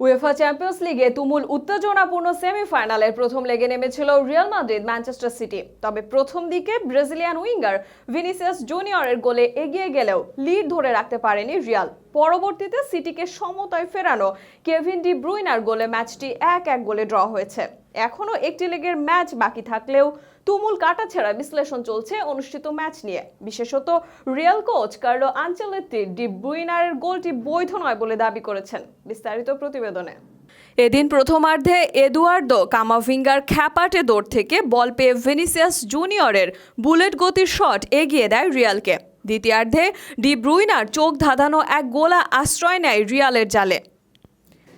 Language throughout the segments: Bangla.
উয়েফা চ্যাম্পিয়ন্স লিগে তুমুল উত্তেজনাপূর্ণ সেমিফাইনালের প্রথম লেগে নেমেছিল রিয়াল মাদ্রিদ ম্যানচেস্টার সিটি তবে প্রথম দিকে ব্রাজিলিয়ান উইঙ্গার ভিনিসিয়াস জুনিয়রের গোলে এগিয়ে গেলেও লিড ধরে রাখতে পারেনি রিয়াল পরবর্তীতে সিটিকে সমতায় ফেরানো কেভিন ডি ব্রুইনার গোলে ম্যাচটি এক এক গোলে ড্র হয়েছে। এখনও একটি লেগের ম্যাচ বাকি থাকলেও তুমুল কাটাছেড়া বিশ্লেষণ চলছে অনুষ্ঠিত ম্যাচ নিয়ে। বিশেষত Real coach Carlo Ancelotti De ব্রুইনারের গোলটি বৈধ নয় বলে দাবি করেছেন বিস্তারিত প্রতিবেদনে। এদিন প্রথমার্ধে এদুয়ার্দো কামাভিঙ্গার খ্যাপাটে দৌড় থেকে বল পেয়ে ভেনিসিয়াস জুনিয়রের বুলেট গতির শট এগিয়ে দেয় রিয়ালকে। দ্বিতীয়ার্ধে ডি ব্রুইনার চোখ ধাঁধানো এক গোলা আশ্রয় নেয় রিয়ালের জালে।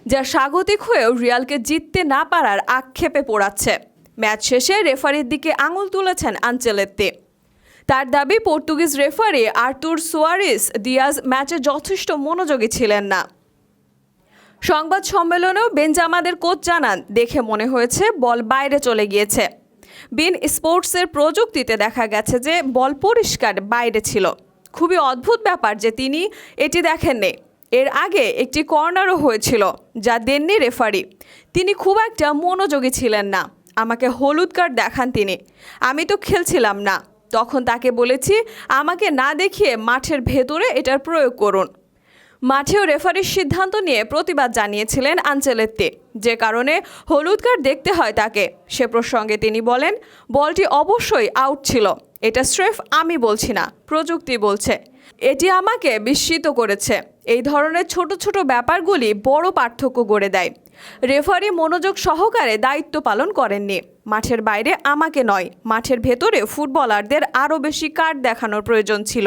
যা স্বাগতিক হয়েও রিয়ালকে জিততে না পারার আক্ষেপে পোড়াচ্ছে। ম্যাচ শেষে রেফারির দিকে আঙুল তুলেছেন আঞ্চেলেত্তি। তার দাবি, Portuguese referee Artur Soares Dias ম্যাচে যথেষ্ট মনোযোগী ছিলেন না। সংবাদ সম্মেলনেও বেঞ্জামাদের কোচ জানান, দেখে মনে হয়েছে বল বাইরে চলে গিয়েছে। বিন স্পোর্টসের প্রযুক্তিতে দেখা গেছে যে বল পরিষ্কার বাইরে ছিল। খুবই অদ্ভুত ব্যাপার যে তিনি এটি দেখেননি। এর আগে একটি কর্নারও হয়েছিল যা দেননি রেফারি। তিনি খুব একটা মনোযোগী ছিলেন না। আমাকে হলুদ কার্ড দেখান তিনি। আমি তো খেলছিলাম না। তখন তাকে বলেছি, আমাকে না দেখিয়ে মাঠের ভেতরে এটার প্রয়োগ করুন। মাঠেও রেফারির সিদ্ধান্ত নিয়ে প্রতিবাদ জানিয়েছিলেন আঞ্চেলেত্তি। যে কারণে হলুদ কার্ড দেখতে হয় তাকে। সে প্রসঙ্গে তিনি বলেন, বলটি অবশ্যই আউট ছিল। এটা স্রেফ আমি বলছি না, প্রযুক্তি বলছে। এটি আমাকে বিস্মিত করেছে। এই ধরনের ছোট ছোট ব্যাপারগুলি বড় পার্থক্য গড়ে দেয়। রেফারি মনোযোগ সহকারে দায়িত্ব পালন করেননি। মাঠের বাইরে আমাকে নয়, মাঠের ভেতরে ফুটবলারদের আরও বেশি কার্ড দেখানোর প্রয়োজন ছিল।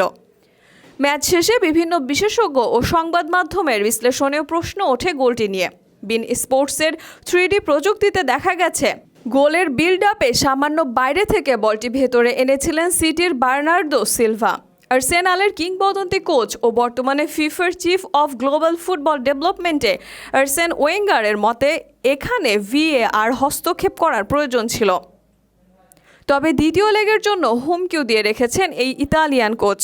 ম্যাচ শেষে বিভিন্ন বিশেষজ্ঞ ও সংবাদ মাধ্যমের বিশ্লেষণেও প্রশ্ন ওঠে গোলটি নিয়ে। বিন স্পোর্টসের থ্রিডি প্রযুক্তিতে দেখা গেছে, গোলের বিল্ড আপে সামান্য বাইরে থেকে বলটি ভেতরে এনেছিলেন সিটির বার্নার্দো সিলভা। আর্সেনালের কিংবদন্তি কোচ ও বর্তমানে ফিফার চিফ অফ গ্লোবাল ফুটবল ডেভেলপমেন্টে আর্সেন ওয়েঙ্গারের মতে, এখানে ভিএ আর হস্তক্ষেপ করার প্রয়োজন ছিল। তবে দ্বিতীয় লেগের জন্য হুমকিও দিয়ে রেখেছেন এই ইতালিয়ান কোচ।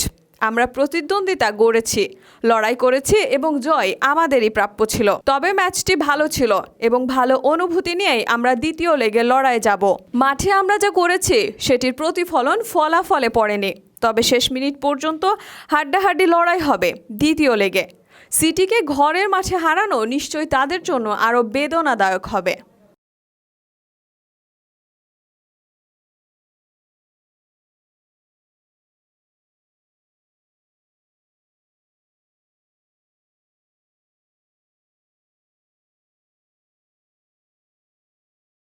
আমরা প্রতিদ্বন্দ্বিতা গড়েছি, লড়াই করেছি এবং জয় আমাদেরই প্রাপ্য ছিল। তবে ম্যাচটি ভালো ছিল এবং ভালো অনুভূতি নিয়েই আমরা দ্বিতীয় লেগে লড়াই যাব। মাঠে আমরা যা করেছি, সেটির প্রতিফলন ফলাফলে পড়েনি। তবে শেষ মিনিট পর্যন্ত হাড্ডাহাড্ডি লড়াই হবে দ্বিতীয় লেগে। সিটিকে ঘরের মাঠে হারানো নিশ্চয়ই তাদের জন্য আরও বেদনাদায়ক হবে।